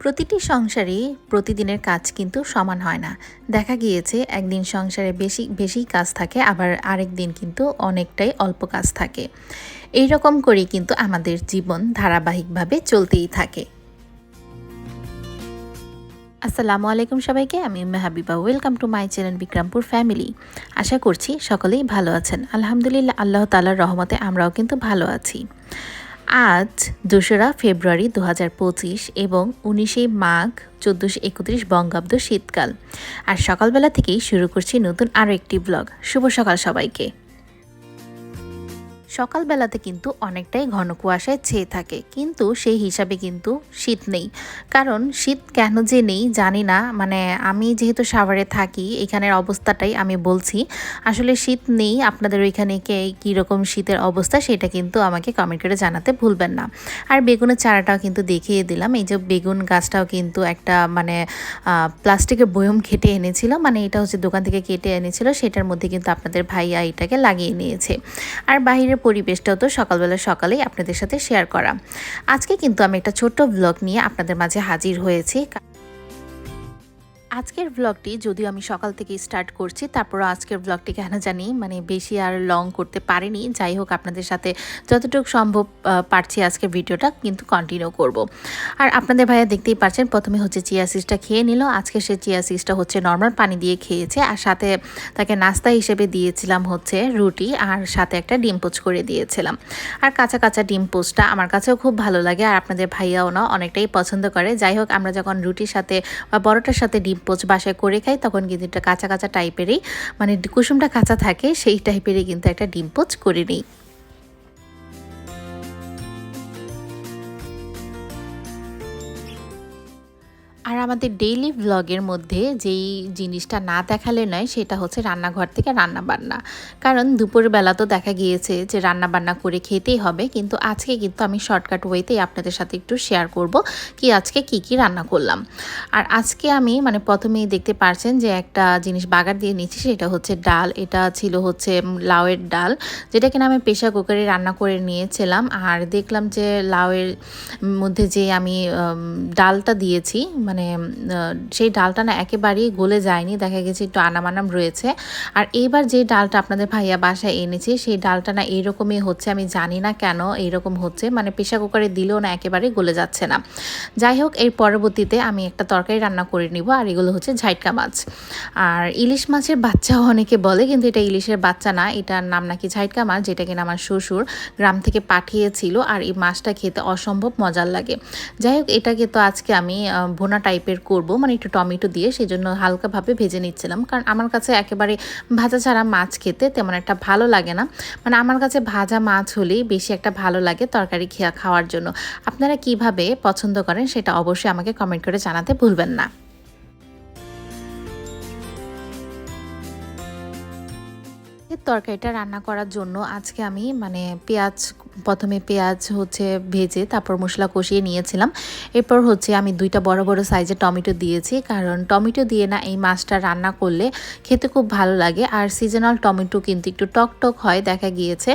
প্রতিটি সংসারে প্রতিদিনের কাজ কিন্তু সমান হয় না। দেখা গিয়েছে, একদিন সংসারে বেশি বেশি কাজ থাকে, আবার আরেক দিন কিন্তু অনেকটাই অল্প কাজ থাকে। এই রকম করেই কিন্তু আমাদের জীবন ধারাবাহিকভাবে চলতেই থাকে। আসসালামু আলাইকুম সবাইকে, আমি Mehabiba. Welcome to my channel Bikrampur family আশা করছি সকলেই ভালো আছেন। আলহামদুলিল্লাহ, আল্লাহ তালার রহমতে আমরাও কিন্তু ভালো আছি। আজ দোসরা ফেব্রুয়ারি দু হাজার পঁচিশ এবং উনিশে মাঘ চোদ্দোশো একত্রিশ বঙ্গাব্দ শীতকাল। আর সকালবেলা থেকেই শুরু করছি নতুন আরও একটি ব্লগ শুভ সকাল সবাইকে। সকালবেলাতে কিন্তু অনেকটাই ঘন কুয়াশায় ছেয়ে থাকে। কিন্তু সেই হিসাবে কিন্তু শীত নেই। কারণ শীত কেন যে নেই জানি না। মানে আমি যেহেতু সাভারে থাকি, এখানের অবস্থাটাই আমি বলছি। আসলে শীত নেই, আপনাদের ওইখানে কে কীরকম শীতের অবস্থা সেটা কিন্তু আমাকে কমেন্ট করে জানাতে ভুলবেন না। আর বেগুনের চারাটাও কিন্তু দেখিয়ে দিলাম। এই যে বেগুন গাছটাও কিন্তু একটা মানে প্লাস্টিকের বয়ম কেটে এনেছিল। মানে এটা হচ্ছে দোকান থেকে কেটে এনেছিল। সেটার মধ্যে কিন্তু আপনাদের ভাইয়া এটাকে লাগিয়ে নিয়েছে। আর বাহিরের পরিবেশটাও তো সকালবেলা সকালেই আপনাদের সাথে শেয়ার করা। আজকে কিন্তু আমি একটা ছোট্ট ব্লগ নিয়ে আপনাদের মাঝে হাজির হয়েছি। আজকের ব্লগটি যদিও আমি সকাল থেকে স্টার্ট করছি তারপর আজকের ব্লগটি কেন জানি মানে বেশি আর লং করতে পারিনি। যাই হোক, আপনাদের সাথে যতটুকু সম্ভব পারছি আজকের ভিডিওটা, কিন্তু কন্টিনিউ করব। আর আপনাদের ভাইয়া দেখতেই পাচ্ছেন প্রথমে হচ্ছে চিয়া সিসটা খেয়ে নিল। আজকে সে চিয়া সিসটা হচ্ছে নর্মাল পানি দিয়ে খেয়েছে, আর সাথে তাকে নাস্তা হিসেবে দিয়েছিলাম হচ্ছে রুটি, আর সাথে একটা ডিম পোচ করে দিয়েছিলাম। আর কাঁচা কাঁচা ডিম পোচটা আমার কাছেও খুব ভালো লাগে, আর আপনাদের ভাইয়াও না, অনেকটাই পছন্দ করে। যাই হোক, আমরা যখন রুটির সাথে বা বড়টার সাথে ডিম পোচ বাসায় করে খাই, তখন কিন্তু এটা কাঁচা কাঁচা টাইপেরই মানে কুসুমটা কাঁচা থাকে, সেই টাইপেরই কিন্তু একটা ডিম পোচ করে নিই। আর আমাদের ডেইলি ব্লগের মধ্যে যেই জিনিসটা না দেখালে নয়, সেটা হচ্ছে রান্নাঘর থেকে রান্না বান্না কারণ দুপুরবেলা তো দেখা গিয়েছে যে রান্না বান্না করে খেতেই হবে, কিন্তু আজকে কিন্তু আমি শর্টকাট ওয়েতেই আপনাদের সাথে একটু শেয়ার করব কি আজকে কি কি রান্না করলাম। আর আজকে আমি মানে প্রথমেই দেখতে পারছেন যে একটা জিনিস বাগার দিয়ে নিচ্ছি সেটা হচ্ছে ডাল। এটা ছিল হচ্ছে লাউয়ের ডাল, যেটা কিনা আমি প্রেশার কুকারে রান্না করে নিয়েছিলাম। আর দেখলাম যে লাউয়ের মধ্যে যে আমি ডালটা দিয়েছি মানে সেই ডালটা না একেবারেই গলে যায়নি। দেখা গেছে একটু আনামানাম রয়েছে। আর এইবার যে ডালটা আপনাদের ভাইয়া বাসায় এনেছে, সেই ডালটা না এইরকমই হচ্ছে, আমি জানি না কেন এইরকম হচ্ছে। মানে প্রেশার কুকারে দিলেও না একেবারে গলে যাচ্ছে না। যাই হোক, এর পরবর্তীতে আমি একটা তরকারি রান্না করে নিব, আর এগুলো হচ্ছে ঝাইটকা মাছ। আর ইলিশ মাছের বাচ্চাও অনেকে বলে, কিন্তু এটা ইলিশের বাচ্চা না, এটার নাম নাকি ঝাইটকা মাছ, যেটা কিনা আমার শ্বশুর গ্রাম থেকে পাঠিয়েছিল, আর এই মাছটা খেতে অসম্ভব মজার লাগে। যাই হোক, এটাকে তো আজকে আমি ভোনা টাইপের করব মানে একটু টমেটো দিয়ে সেই জন্য হালকাভাবে ভেজে নিচ্ছিলাম। কারণ আমার কাছে একেবারে ভাজা ছাড়া মাছ খেতে তেমন একটা ভালো লাগে না। মানে আমার কাছে ভাজা মাছ হলেই বেশি একটা ভালো লাগে তরকারি খেয়া খাওয়ার জন্য। আপনারা কীভাবে পছন্দ করেন সেটা অবশ্যই আমাকে কমেন্ট করে জানাতে ভুলবেন না। তরকারিটা রান্না করার জন্য আজকে আমি মানে পেঁয়াজ প্রথমে পেঁয়াজ হচ্ছে ভেজে তারপর মশলা কষিয়ে নিয়েছিলাম। এরপর হচ্ছে আমি দুইটা বড় বড় সাইজের টমেটো দিয়েছি। কারণ টমেটো দিয়ে না এই মাছটা রান্না করলে খেতে খুব ভালো লাগে। আর সিজনাল টমেটো কিন্তু একটু টক টক হয় দেখা গিয়েছে।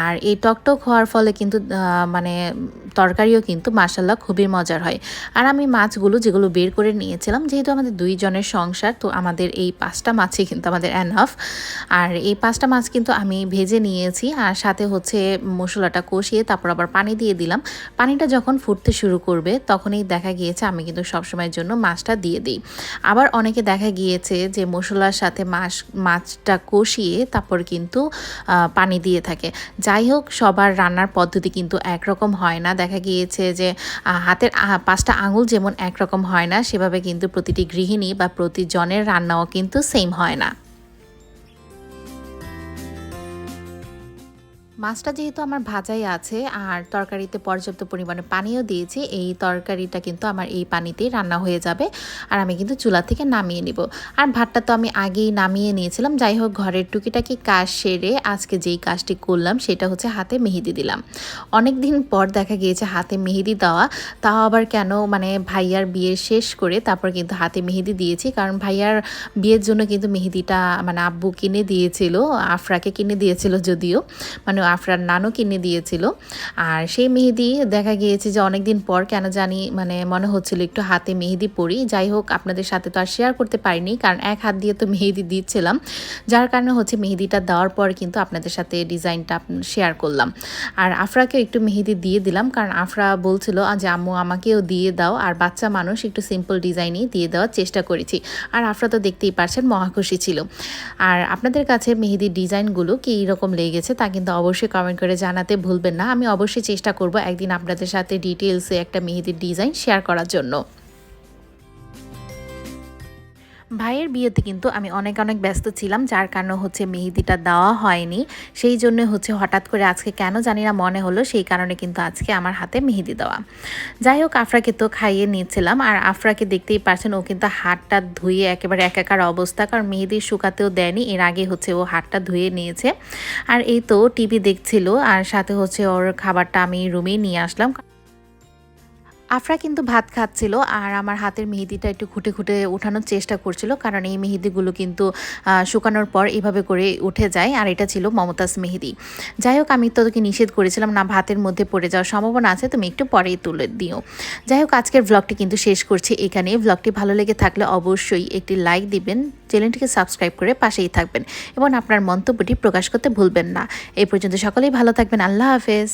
আর এই টক টক হওয়ার ফলে কিন্তু মানে তরকারিও কিন্তু মাসাল্লা খুবই মজার হয়। আর আমি মাছগুলো যেগুলো বের করে নিয়েছিলাম, যেহেতু আমাদের দুইজনের সংসার, তো আমাদের এই পাঁচটা মাছই কিন্তু আমাদের অ্যানহাফ আর এই পাঁচটা মাছ কিন্তু আমি ভেজে নিয়েছি। আর সাথে হচ্ছে মশলাটা কষিয়ে তারপর আবার পানি দিয়ে দিলাম। পানিটা যখন ফুটতে শুরু করবে, তখনই দেখা গিয়েছে আমি কিন্তু সবসময়ের জন্য মাছটা দিয়ে দিই। আবার অনেকে দেখা গিয়েছে যে মশলার সাথে মাছ, মাছটা কষিয়ে তারপর কিন্তু পানি দিয়ে থাকে। যাই হোক, সবার রান্নার পদ্ধতি কিন্তু একরকম হয় না। দেখা গিয়েছে যে হাতের পাঁচটা আঙুল যেমন একরকম হয় না, সেভাবে কিন্তু প্রতিটি গৃহিণী বা প্রতিজনের রান্নাও কিন্তু সেম হয় না। মাছটা যেহেতু আমার ভাজাই আছে, আর তরকারিতে পর্যাপ্ত পরিমাণে পানিও দিয়েছি, এই তরকারিটা কিন্তু আমার এই পানিতেই রান্না হয়ে যাবে, আর আমি কিন্তু চুলা থেকে নামিয়ে নিব। আর ভাতটা তো আমি আগেই নামিয়ে নিয়েছিলাম, যাই হোক ঘরের টুকিটাকি কাজ সেরে আজকে যেই কাজটি করলাম সেটা হচ্ছে হাতে মেহেদি দিলাম। অনেক দিন পর দেখা গিয়েছে হাতে মেহেদি দেওয়া, তাও আবার কেন মানে ভাইয়ার বিয়ে শেষ করে তারপর কিন্তু হাতে মেহেদি দিয়েছি, কারণ ভাইয়ার বিয়ের জন্য কিন্তু মেহেদিটা মানে আব্বু কিনে দিয়েছিল, আফরাকে কিনে দিয়েছিল যদিও মানে আফরার নানু কিনে দিয়েছিল। আর সেই মেহেদি দেখা গিয়েছে যে অনেক দিন পর কেন জানি মানে মনে হচ্ছিল একটু হাতে মেহেদি পরি। যাই হোক, আপনাদের সাথে তো আর শেয়ার করতে পারিনি, কারণ এক হাত দিয়ে তো মেহেদি দিচ্ছিলাম। যার কারণে হচ্ছে মেহেদিটা দেওয়ার পর কিন্তু আপনাদের সাথে ডিজাইনটা শেয়ার করলাম। আর আফরাকেও একটু মেহেদি দিয়ে দিলাম, কারণ আফরা বলছিল যে আম্মু, আমাকেও দিয়ে দাও। আর বাচ্চা মানুষ একটু সিম্পল ডিজাইনই দিয়ে দেওয়ার চেষ্টা করেছি। আর আফরা তো দেখতেই পারছেন মহাখুশি ছিল। আর আপনাদের কাছে মেহেদির ডিজাইনগুলো কী রকম লেগেছে তা কিন্তু অবশ্যই কমেন্ট করে জানাতে ভুলবেন না। আমি অবশ্যই চেষ্টা করব একদিন আপনাদের সাথে ডিটেলসে একটা মেহেদির ডিজাইন শেয়ার করার জন্য। ভাইয়ের বিয়েতে কিন্তু আমি অনেক অনেক ব্যস্ত ছিলাম, যার কারণে হচ্ছে মেহেদিটা দেওয়া হয়নি। সেই জন্য হচ্ছে হঠাৎ করে আজকে কেন জানি না মনে হলো, সেই কারণে কিন্তু আজকে আমার হাতে মেহেদি দেওয়া। যাই হোক, আফরাকে তো খাইয়ে নিয়েছিলাম আর আফরাকে দেখতেই পারছেন ও কিন্তু হাতটা ধুয়ে একেবারে একাকার অবস্থা, কারণ মেহেদি শুকাতেও দেয়নি, এর আগে হচ্ছে ও হাতটা ধুয়ে নিয়েছে। আর এই তো টিভি দেখছিল, আর সাথে হচ্ছে ওর খাবারটা আমি রুমেই নিয়ে আসলাম। আফরা কিন্তু ভাত খাচ্ছিল আর আমার হাতের মেহেদিটা একটু খুঁটে খুঁটে ওঠানোর চেষ্টা করছিল, কারণ এই মেহেদিগুলো কিন্তু শুকানোর পর এভাবে করে উঠে যায় আর এটা ছিল মমতাজ মেহেদি। যাই হোক, আমি তোকে নিষেধ করেছিলাম, না ভাতের মধ্যে পড়ে যাওয়ার সম্ভাবনা আছে, তুমি একটু পরেই তুলে দিও। যাই হোক, আজকের ব্লগটি কিন্তু শেষ করছি এখানে। ব্লগটি ভালো লেগে থাকলে অবশ্যই একটি লাইক দিবেন, চ্যানেলটিকে সাবস্ক্রাইব করে পাশেই থাকবেন এবং আপনার মন্তব্যটি প্রকাশ করতে ভুলবেন না। এই পর্যন্ত সকলেই ভালো থাকবেন, আল্লাহ হাফেজ।